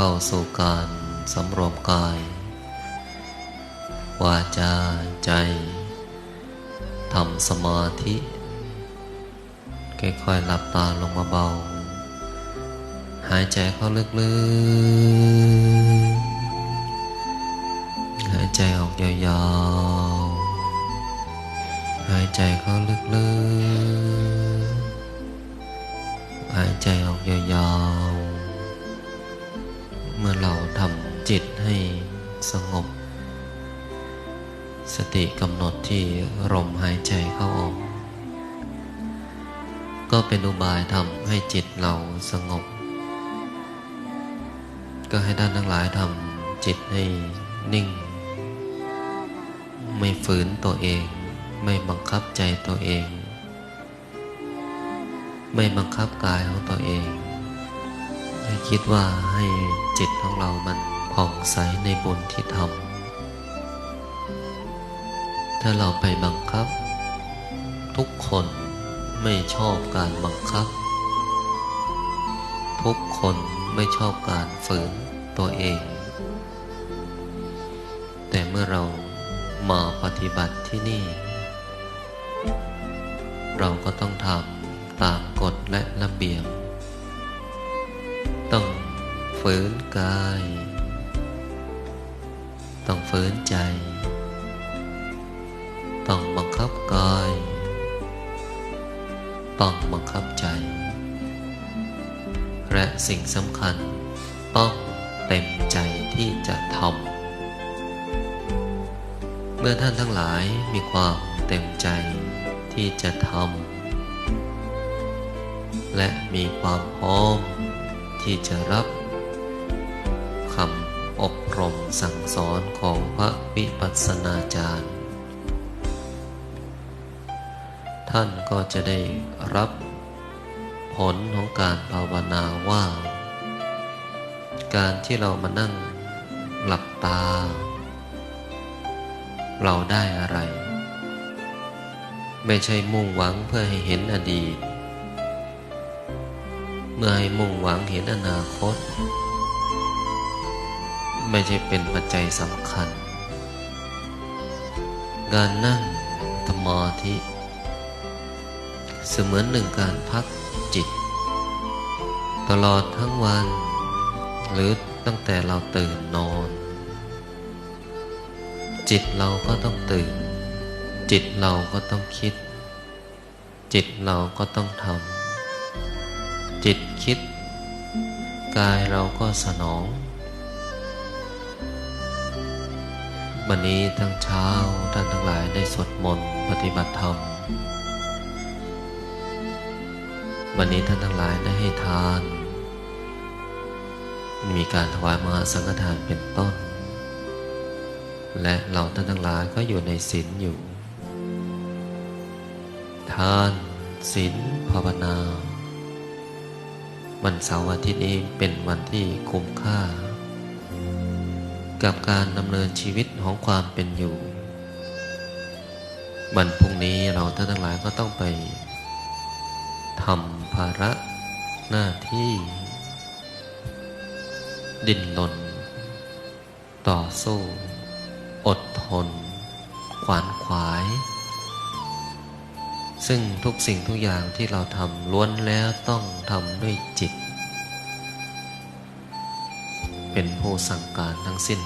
เข้าสู่การสำรวมกาย วาจาใจทำสมาธิ ค่อยๆหลับตาลงมาเบา หายใจเข้าลึกๆ หายใจออกยาวๆ หายใจเข้าลึกๆ หายใจออกยาวๆ จิตให้สงบ สติกำหนดที่ลมหายใจเข้าออก ก็เป็นอุบายทำให้จิตเราสงบ ก็ให้ท่านทั้งหลายทำจิตให้นิ่ง ไม่ฝืนตัวเอง ไม่บังคับใจตัวเอง ไม่บังคับกายของตัวเอง ให้คิดว่าให้จิตของเรามัน ผ่องใสในบุญที่ทำถ้าเราไปบังคับ ทุกคนไม่ชอบการบังคับ ทุกคนไม่ชอบการฝืนตัวเอง แต่เมื่อเรามาปฏิบัติที่นี่ เราก็ต้องทำตามกฎและระเบียบต้องฝืนกาย ต้องฝืนใจ ต้องบังคับกาย ต้องบังคับใจ และสิ่งสำคัญต้องเต็มใจที่จะทำ เมื่อท่านทั้งหลายมีความเต็มใจที่จะทำ และมีความพร้อมที่จะรับ อบรมสั่งสอนของพระวิปัสสนาจารย์ ท่านก็จะได้รับผลของการภาวนาว่า การที่เรามานั่งหลับตา เราได้อะไร ไม่ใช่มุ่งหวังเพื่อให้เห็นอดีต เมื่อให้มุ่งหวังเห็นอนาคต ไม่ใช่เป็นปัจจัยสำคัญ การนั่งสมาธิ เสมือนหนึ่งการพักจิต ตลอดทั้งวัน หรือตั้งแต่เราตื่นนอน จิตเราก็ต้องตื่น จิตเราก็ต้องคิด จิตเราก็ต้องทำจิตคิด กายเราก็สนอง วันนี้ทั้งเช้าท่านทั้งหลายได้สวดมนต์ปฏิบัติธรรม วันนี้ท่านทั้งหลายได้ให้ทาน มีการถวายมหาสังฆทานเป็นต้น และเราท่านทั้งหลายก็อยู่ในศีลอยู่ ทานศีลภาวนา วันเสาร์อาทิตย์นี้เป็นวันที่คุ้มค่า กับการดำเนินชีวิตของความเป็นอยู่วันพรุ่งนี้เราท่านทั้งหลายก็ต้องไปทำภาระหน้าที่ ดิ้นรนต่อสู้ อดทน ขวานขวาย ซึ่งทุกสิ่งทุกอย่างที่เราทำล้วนแล้วต้องทำด้วยจิต เป็นผู้สั่งการทั้งสิ้น